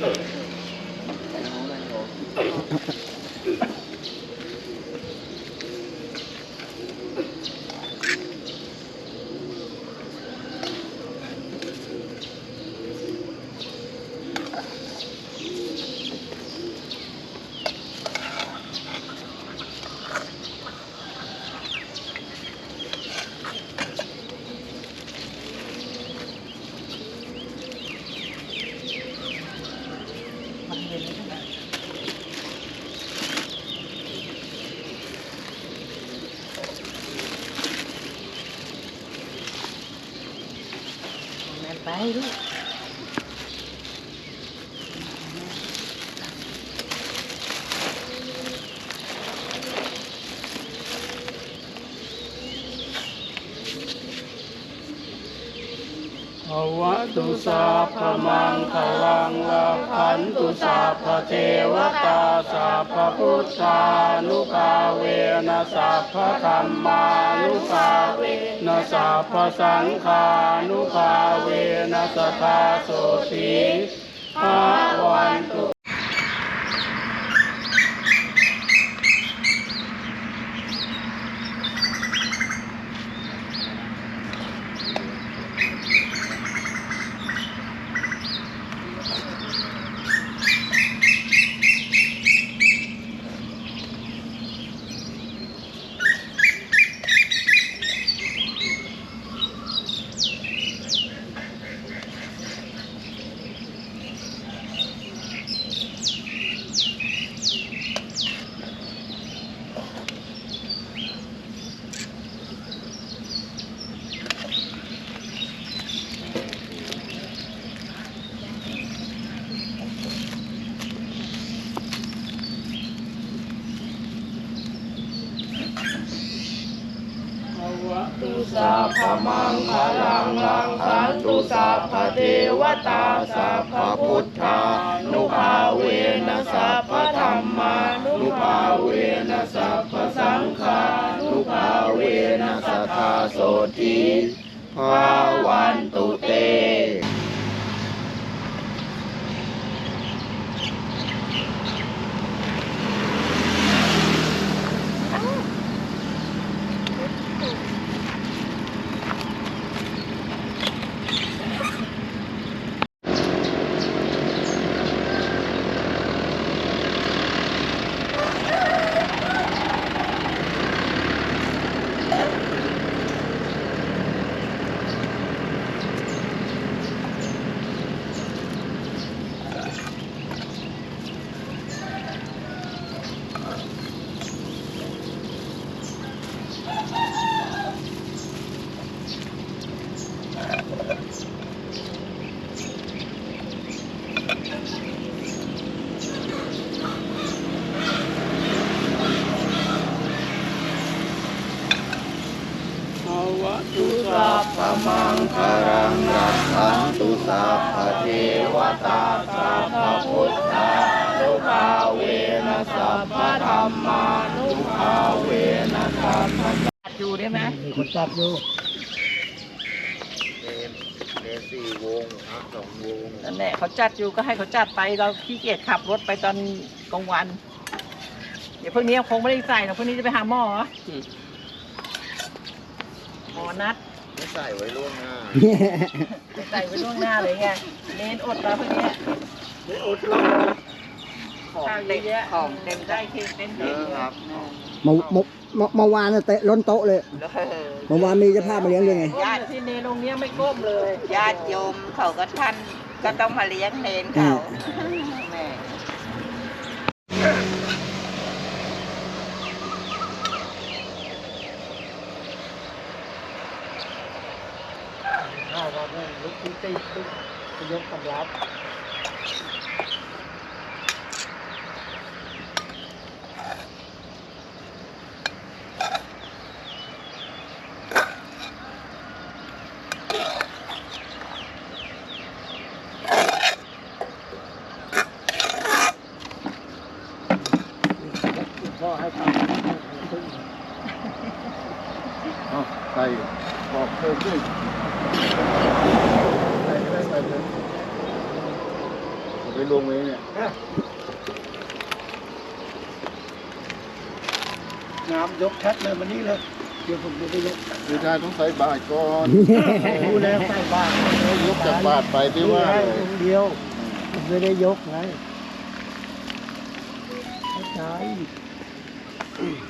แม่ ไป วะตุสัพพมังคลังลาขันตุสัพเทวตาสัพพุทธานุภาเวนะสัพพธรรมานุภาเวนะสัพพสังฆานุภาเวนะสัทาโสติภาวันตุ ตุสัพพมังคลังลังขันตุสัพพเทวตาสัพพพุทธานุภาเวนะสัพพธรรมานุภาเวนะสัพพสังฆานุภาเวนะสัทธาโสติภาวันตุเต ภวะตุสัพพมังคารังรักขันตุสัพพเทวตาสัพพพุทธานุภาเวนะสั พพธรรมานุภาเวนะสัพพจัดอยู่ได้ไหมมีคนจับอยู่เดนเดนสี่วงพระสองวงนั่นแหละเขาจัดอยู่ก็ให้เขาจัดไปเราขี้เกียจขับรถไปตอนกลางวัน เดี๋ยวพวกนี้คงไม่ได้ใส่หรอกพวกนี้จะไปหาหมอหมอนัดไม่ใส่ไว้ล่วงหน้าใส่ไว้ล่วงหน้าเลยไงเน้นอดแล้วพวกเนี้ยไม่อดหรอก ของเต็มของเต็มได้เค็มเต็มเยเต็มอะครับเมื่อเมื่อเมื่อเมื่อวานน่ะเตะล้นโต๊ะเลยเมื่อวานมีเจ้าภาพมาเลี้ยงด้วยไงญาติที่เนนตรงเนี้ยไม่ก้มเลยญาติโยมเขาก็ท่านก็ต้องมาเลี้ยงเนนเขาแม่ข้าวเราเนี่ยลุกที่ตีลุกยกกำลับ พ่อให้ทำ ใส่บอกเพิ่ม ด้วยใส่ก็ได้ใส่เลยวลงไว้เนี่ยน้ำยกชัดเลยวันนี้เลย เดี๋ยวผมจะไปยกคือชายต้องใส่บาตรก่อนรู้แล้วใส่บาตรยกจากบาตรไปที่ว่าได้องค์เดียวผมไม่ได้ยกไงเข้าใจ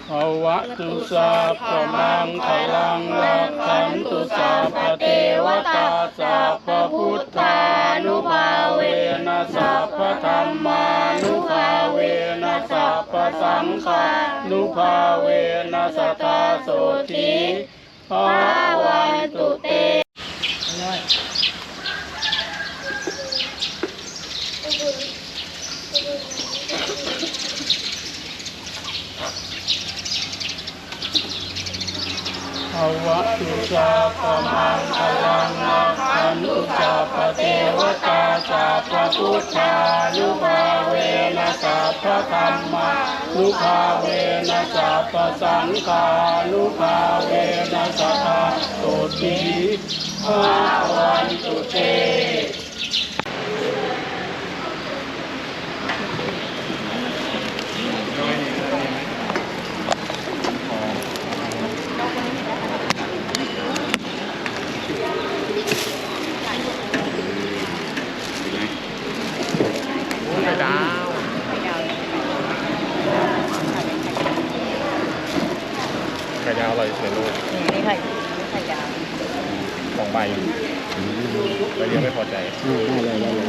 ภวะตุสัพพมังคลังรักขันตุสัพพเทวตาสัพพพุทธานุภาเวนะ สัพพธรรมานุภาเวนะสัพพสังฆานุภาเวนะสัทธาโสติภาวันตุเต ภ วะตุสัพพมังคลังนาคันตุชาปเทวตาชาพพพุทธานุภาเวนะสัพระธรรมานุภาเวนะสัพพสังฆานุภาเวนะสัทธาโสติภาวันตุเต ไข่ดาวอร่อยสุดลูก นี่นี่ไข่ไข่ดาว สองใบแล้วยังไม่พอใจ อ่าได้เลยได้เลย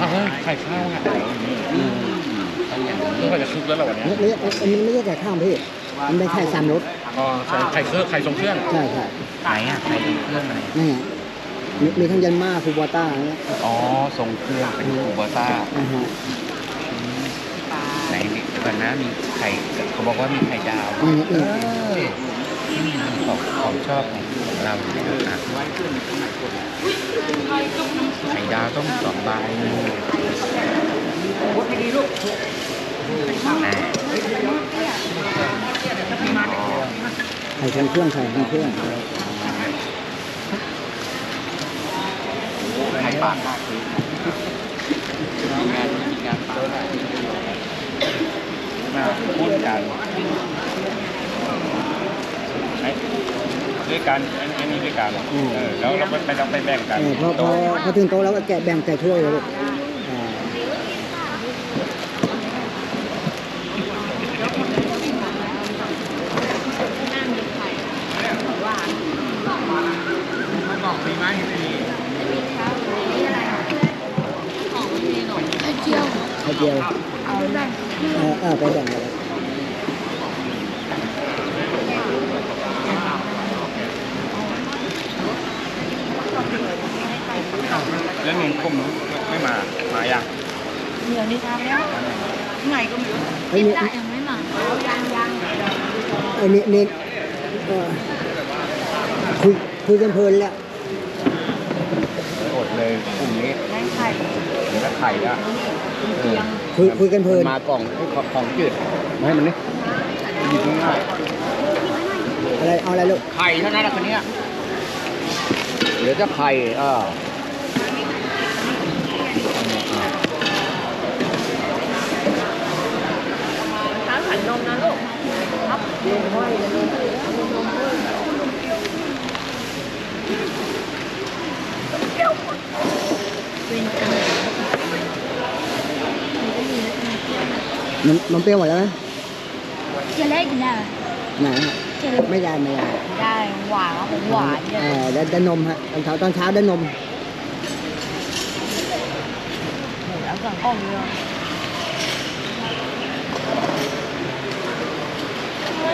อ้าว ไข่ข้าวอะนี่ก็จะคึกแล้วแหละวันนี้ไม่ไม่อันนี้ไม่ใช่ไก่ข้าวพี่ มันเป็นไข่สามรสอ๋อใช่ไข่เครื่องไข่ทรงเครื่องใช่ใช่ไหนอะใครเป็นเครื่องอะไรนี่นไงมีมีทั้งยันมาคูบอต้าอย่างเงี้ยอ๋อทรงเครื่องเป็นคูโบต้าอ่าฮะไหนเดี๋ยวก่อนนะมีไข่เขาบอกว่ามีไข่ดาว นี่นี่ ของของชอบของเราอยู่แล้วอะไข่ดาวต้องสองใบแหมไข่ทรงเครื่องไข่ทรงเครื่องไข่ปากมากคือมีงานมีงานปากมาพูดกัน ด้วยกันอันนี้ด้วยกันเออแล้วเราไม่ต้องไปแบ่งกันเออพอพอพอถึงโต๊ะแล้วก็แกะแบ่งใส่ถ้วยเลยลูกอ่าไข่เจียวเออเออไปแบ่งกันเลย แล้วนมข้มนู้นไม่มา มายังเหนียวนี่ทำแล้วไงก็ไม่รู้เฮ้ยนี่ไอ้นี่นี่เออคุยคุยกันเพลินแล้วอดเลยกลุ่มนี้ได้ไข่เห็นแล้วไข่อะเออคุยคุยกันเพลินมากล่องของของจืดมาให้มันนี่หยิบง่ายอะไรเอาอะไรลูกๆไข่เท่านั้นแหละคนเนี้ยเดี๋ยวจะไข่เออ ครับมันมันเปรี้ยวหมดแล้วไหมจะเล่นได้ไหมไหนฮะจะเล่นไม่ได้ไม่ได้ได้หวานของหวานเนี่ยเออได้ได้นมฮะตอนเช้าตอนเช้าได้นมแล้วสั่งกล้องเยอะเฮ้ย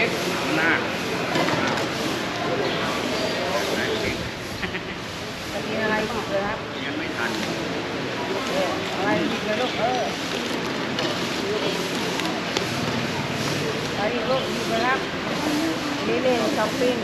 ค้กหน้าจะกินอะไรบอกเลยครับยังไม่ทันอะไรกินเลยลูกเออไปลูกกินไปรับนี่เลยช้อปปิ้ง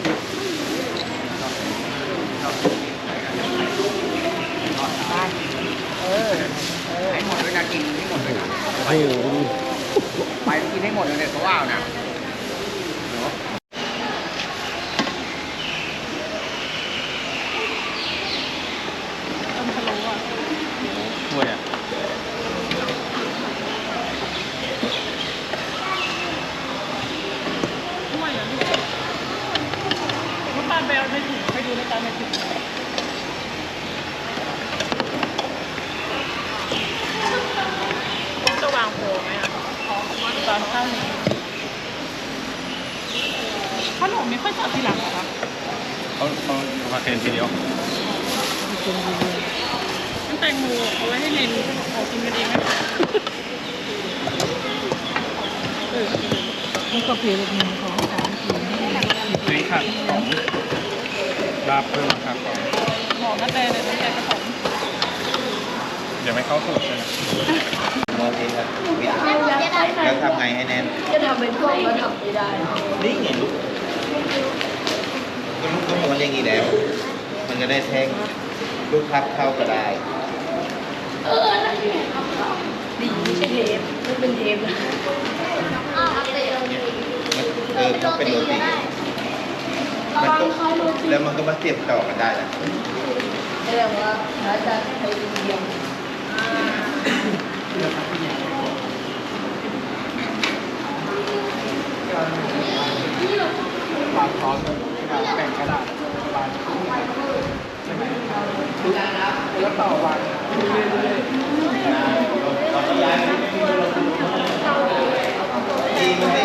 น้ำแตงโมเอาไว้ให้เลนขอกินกันเองไหมเออมันก็เปลี่ยนเป็นของของกินนี่ค่ะของลาบเพิ่มราคาของหมอกระแตเลยน้ำแตงกระป๋องเดี๋ยวไม่เข้าสูตรเลยนะมองเองครับแล้วทำไงให้แน่นจะทำเป็นพวกก็ทำไม่ได้นี่ไงลูกก็ลูกก็ม้วนอย่างนี้แล้วมันก็ได้แท่ง ลูกพับเข้าก็ได้ เออนั่นไงดีไม่ใช่เทปไม่เป็นเทปนะอ้าวเตะเราดีเออมันเป็นโรตีมันก็แล้วมันก็มาเสียบต่อกันได้นะแสดงว่าพระอาจารย์ใช้ดีเดียวปากคอสแบ่งกระดาษวาง ใช่ไหมแล้วต่อวางเรื่อยดีมันดี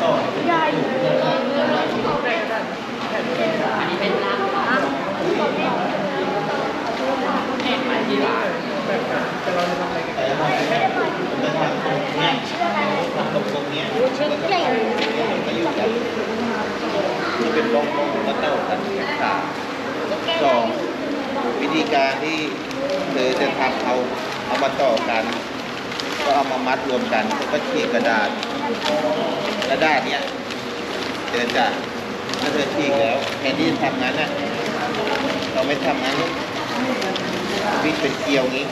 ตรงตรงนี้ก็อยู่กันจะเป็นบล็ อกบล็อกแล้วเต้ากันสาสองวิธีการที่เธอจะทำเอาเอามาต่อกัน ก็เอามามัดรวมกันแล้วก็ฉีกกระดาษกระดาษเนี้ยเธอจะถ้าเธอฉีกแล้วแทนที่จะทำงั้นนะเราไม่ทำงั้น วิ่งเป็นเกลียวงี้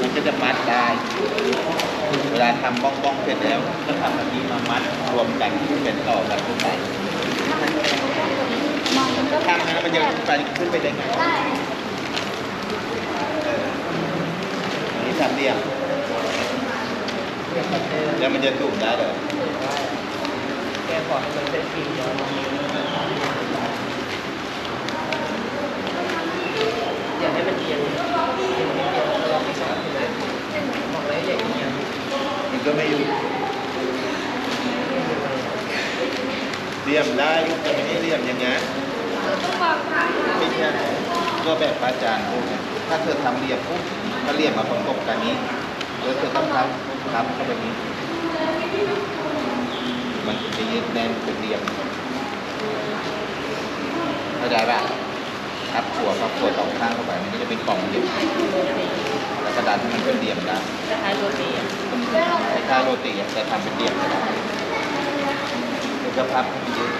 มันก็จะมัดได้ เวลาทำบ้องบ้องๆเสร็จแล้ว ก็ทำแบบนี้มามัดรวมกันเป็นต่อกันขึ้นไปทำนะมันจะขึ้นไปขึ้นไปได้ไงนนี้ทำเรียงแล้วมันจะถูกได้เลยแกขอให้มันเป็นสีเดียว อย่า ให้มันเอียงเราไม่ชอบเลยบอกเลยอย่าเอียงมันก็ไม่อยู่เรียมได้แต่ไม่ได้เรียมอย่างงั้นไม่ใช่ก็แบบปาจารย์พวกนี้ถ้าเธอทำเรียมปุ๊บถ้าเรียมมาประกบกันนี้แล้วเธอต้องทับทับเข้าไปนี้ มันจะยึดแน่นเป็นเรียมเข้าใจป่ะ ทับขัวทับขัวสองข้างเข้าไปมันก็จะเป็นกล่องเรียมแล้วกระดานให้มันเป็นเรียมได้จะทายโรตีอะถ้าโรตีอะจะทำเป็นเรียบก็ได้แล้วก็พับให้มันยืด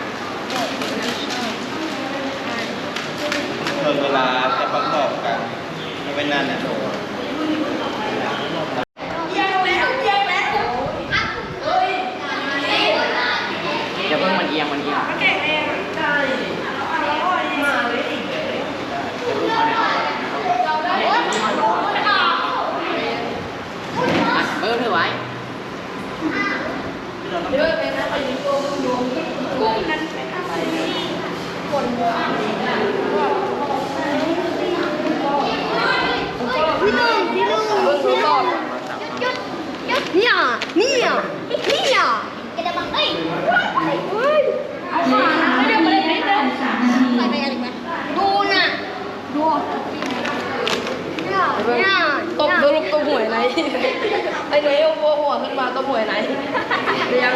เพิ่มเวลาจะประกอบกันไม่เป็นนั่นนะอ ไอ้หนุ่ยโอ้โหหัวขึ้นมาตัวหวยไหนเรียง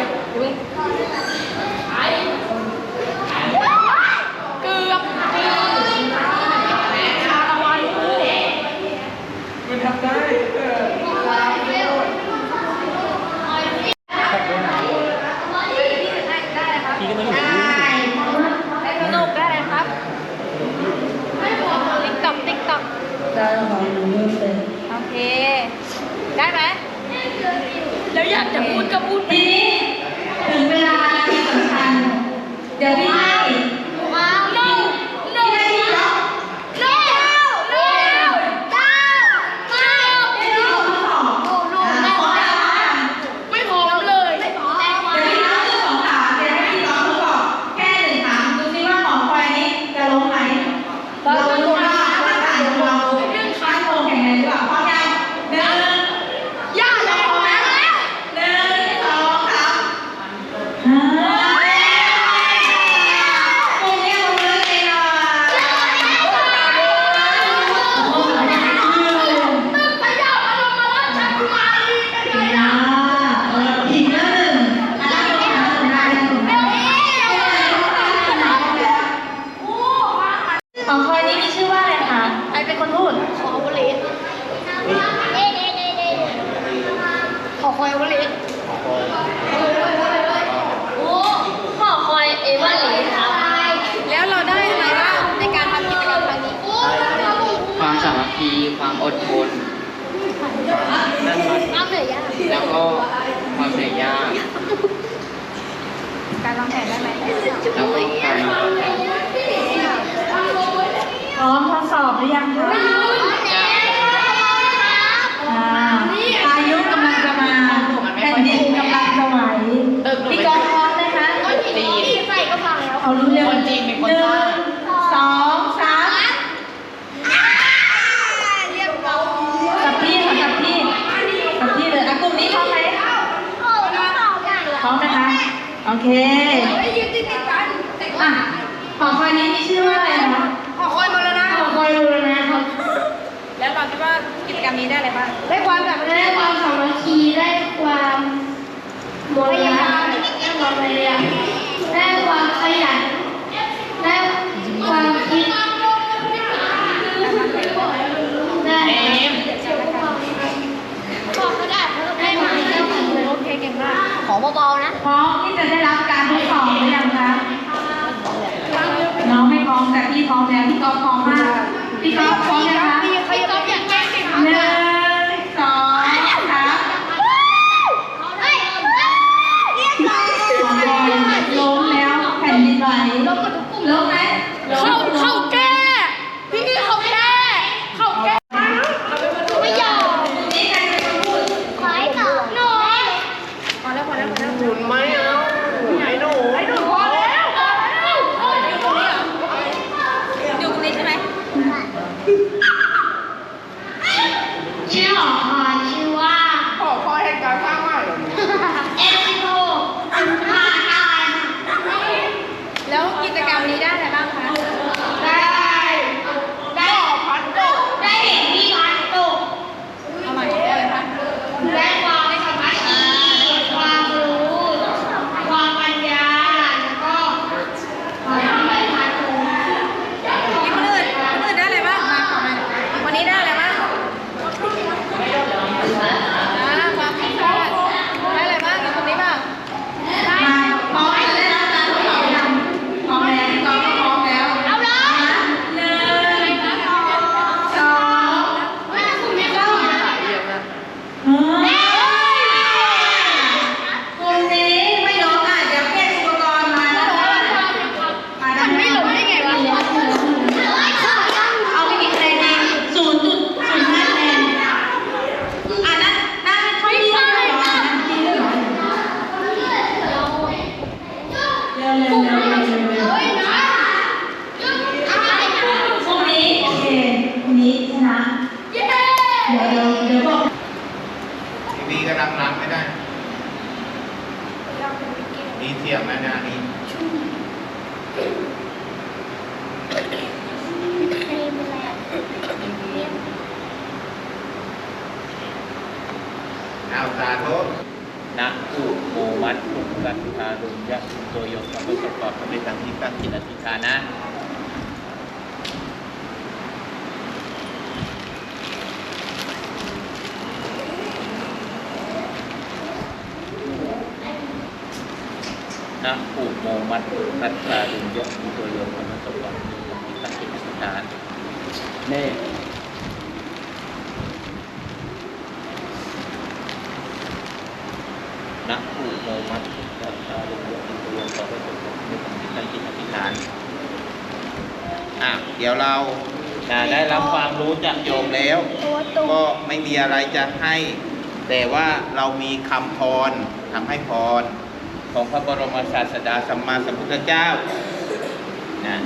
ไอ้ พี่กองพร้อมนะคะตีใส่ก็พังแล้วเอารู้เรื่องคนจีนเป็นคนสร้างสองสามเรียบร้อยกับพี่ค่ะกับพี่กับพี่เลยอะกลุ่มนี้พร้อมไหมพร้อมนะคะ โอเคอะหอคอยนี้มีชื่อว่าอะไรคะหอคอยมรณะหอคอยมรณะแล้วเราคิดว่ากิจกรรมนี้ได้อะไรบ้าง ได้ความแบบได้ความสามัคคีได้ความมระ เรียน ได้ความขยัน ได้ความคิด ได้ได้มาโอเคเก่งมากขอเบาๆนะ พร้อมที่จะได้รับการทดสอบหรือยังคะ น้องไม่พร้อมแต่พี่พร้อมแล้วพี่ก๊อฟพร้อมมาก พี่ก๊อฟพร้อมนะคะ นะอุโมมัตตุกัตถารุญยะโตโยสัพพะสปอร์ตเป็นทางที่ตั้งจิตอธิษฐานนะนะอุโมมัตตุกัตถารุญยะโตโยสัพพะสปอร์ตเป็นทางที่ตั้งจิตอธิษฐานเนี่นะอุโมมัตตัสสะรุโยติโยต่อไปจนถึงที่ตั้งจิตอธิษฐาน อะเดี๋ยวเราจะได้รับความรู้จากโยมแล้ว ก็ไม่มีอะไรจะให้ แต่ว่าเรามีคำพรทำให้พร ของพระบรมศาสดาสัมมาสัมพุทธเจ้านะ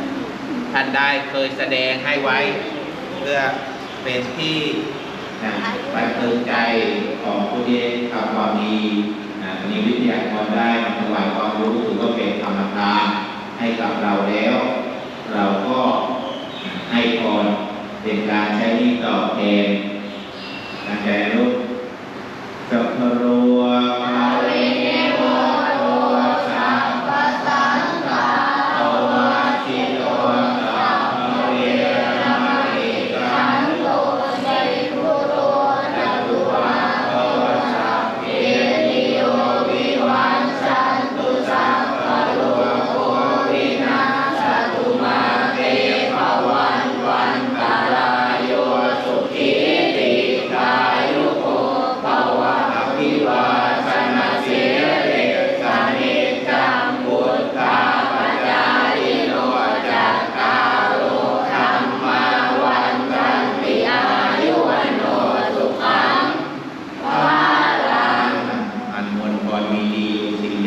ท่านได้เคยแสดงให้ไว้ เพื่อเป็นที่นะบันเทิงใจของผู้ที่ทำความดีนะวันนี้วิทยากรได้มาถวายความรู้ถือว่าเป็นธรรมทานให้กับเราแล้ว เราก็ให้พรเป็นการใช้นี้ตอบแทนการใจรูปสัพพะโร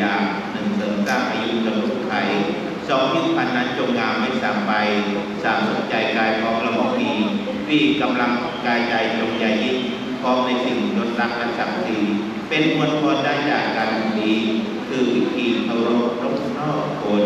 ยาหนึ่งเสริมสร้างอายุจำลุกไขสองยุคพันนั้นจงงามไม่สามไปสามสนใจกายพร้อมระบบดีพี่กำลังกายใจจงใหญ่ยิ่งพร้อมในสิ่งยศรักและศักดิ์ศรีเป็นมวลพรได้จากการดีคือวิธีเคารพรบนอกคน